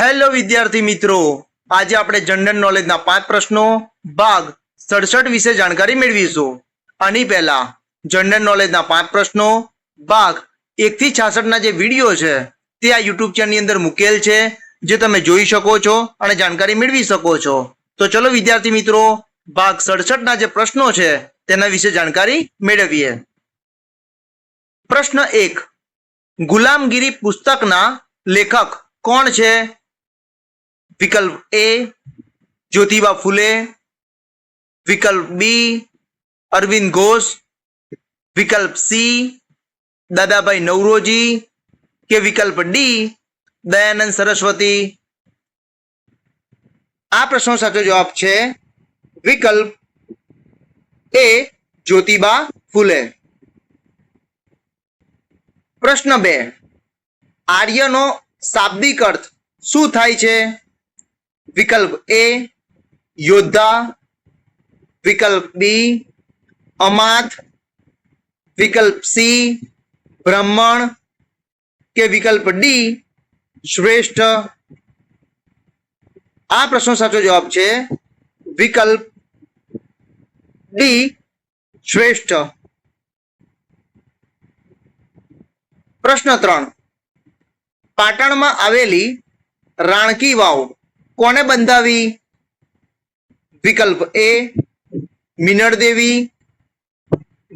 Hello વિદ્યાર્થી મિત્રો. આજે આપણે જનરલ નોલેજના પાંચ પ્રશ્નો, ભાગ સડસઠ વિશે જાણકારી મેળવીશું. આની પહેલા જનરલ નોલેજના પાંચ પ્રશ્નો, ભાગ એકથી છાસઠના જે વીડિયો છે, તે આ યુટ્યુબ ચેનલની અંદર મૂકેલ છે, જે તમે જોઈ શકો છો અને જાણકારી મેળવી શકો છો. તો ચલો, વિદ્યાર્થી મિત્રો, ભાગ સડસઠના જે પ્રશ્નો છે, તેના વિશે જાણકારી મેળવીએ. પ્રશ્ન એક. ગુલામગીરી પુસ્તકના લેખક કોણ છે? વિકલ્પ એ, જ્યોતિબા ફુલે. વિકલ્પ બી, અરવિંદ ઘોષ. વિકલ્પ સી, દાદાભાઈ નવરોજી. કે વિકલ્પ ડી, દયાનંદ સરસ્વતી. આ પ્રશ્નો સાચો જવાબ છે, વિકલ્પ એ, જ્યોતિબા ફુલે. પ્રશ્ન બે, આર્યનો શાબ્દિક અર્થ શું થાય છે? વિકલ્પ એ, યોદ્ધા. વિકલ્પ બી, અમાત. વિકલ્પ સી, બ્રાહ્મણ. કે વિકલ્પ ડી, શ્રેષ્ઠ. આ પ્રશ્નો સાચો જવાબ છે, વિકલ્પ ડી, શ્રેષ્ઠ. પ્રશ્ન ત્રણ. પાટણમાં આવેલી રાણકી વાવ. કોને બંધાવી? વિકલ્પ એ મિનળ દેવી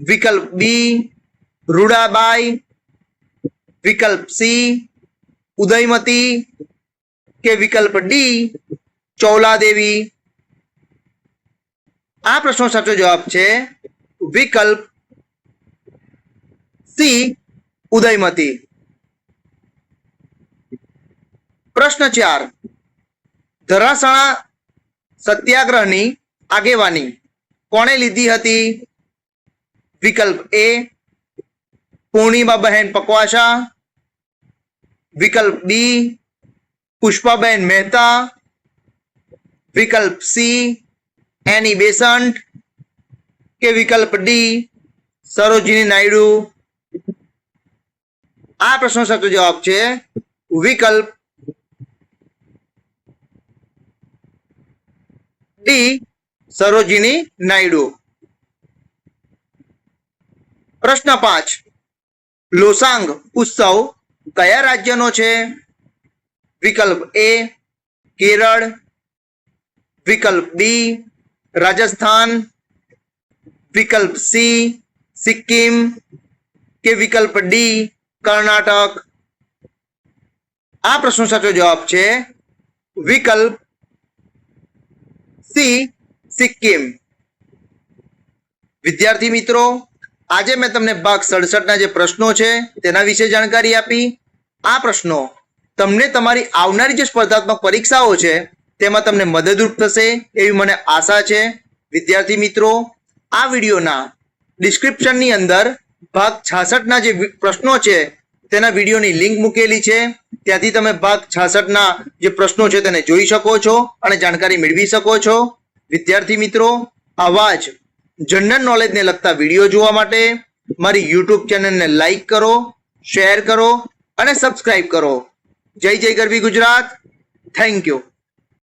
વિકલ્પ બી રૂડાબાઈ, વિકલ્પ સી ઉદયમતી કે વિકલ્પ ડી ચૌલાદેવી? આ પ્રશ્નો સાચો જવાબ છે વિકલ્પ સી ઉદયમતી. પ્રશ્ન ચાર. ધરાસણા સત્યાગ્રહની આગેવાની કોણે લીધી હતી? વિકલ્પ એ પૂર્ણિમાબહેન પકવાસા. વિકલ્પ બી, પુષ્પાબેન મહેતા. વિકલ્પ સી, એની બેસન્ટ કે વિકલ્પ ડી, સરોજિની નાયડુ? આ પ્રશ્નો સાચો જવાબ છે વિકલ્પ ડી સરોજિની નાયડુ. પ્રશ્ન પાંચ. લોસાંગ ઉત્સવ કયા રાજ્યનો છે? વિકલ્પ એ કેરળ, વિકલ્પ બી રાજસ્થાન, વિકલ્પ સી સિક્કિમ કે વિકલ્પ ડી કર્ણાટક? આ પ્રશ્નો સાચો જવાબ છે વિકલ્પ સી સિક્કિમ. વિદ્યાર્થી મિત્રો, આજે મેં તમને ભાગ સડસઠના જે પ્રશ્નો છે, તેના વિશે જાણકારી આપી. આ પ્રશ્નો તમને તમારી આવનારી જે સ્પર્ધાત્મક પરીક્ષાઓ છે, તેમાં તમને મદદરૂપ થશે એવી મને આશા છે. વિદ્યાર્થી મિત્રો, આ વિડીયોના ડિસ્ક્રિપ્શનની અંદર ભાગ છાસઠના જે પ્રશ્નો છે, તેના વિડીયોની લિંક મૂકેલી છે. ત્યાંથી તમે ભાગ છાસઠના જે પ્રશ્નો છે તેને જોઈ શકો છો અને જાણકારી મેળવી શકો છો. વિદ્યાર્થી મિત્રો, આવા જ જનરલ નોલેજને લગતા વીડિયો જોવા માટે મારી યુટ્યુબ ચેનલને લાઈક કરો શેર કરો અને સબસ્ક્રાઈબ કરો. જય જય ગરવી ગુજરાત. Thank you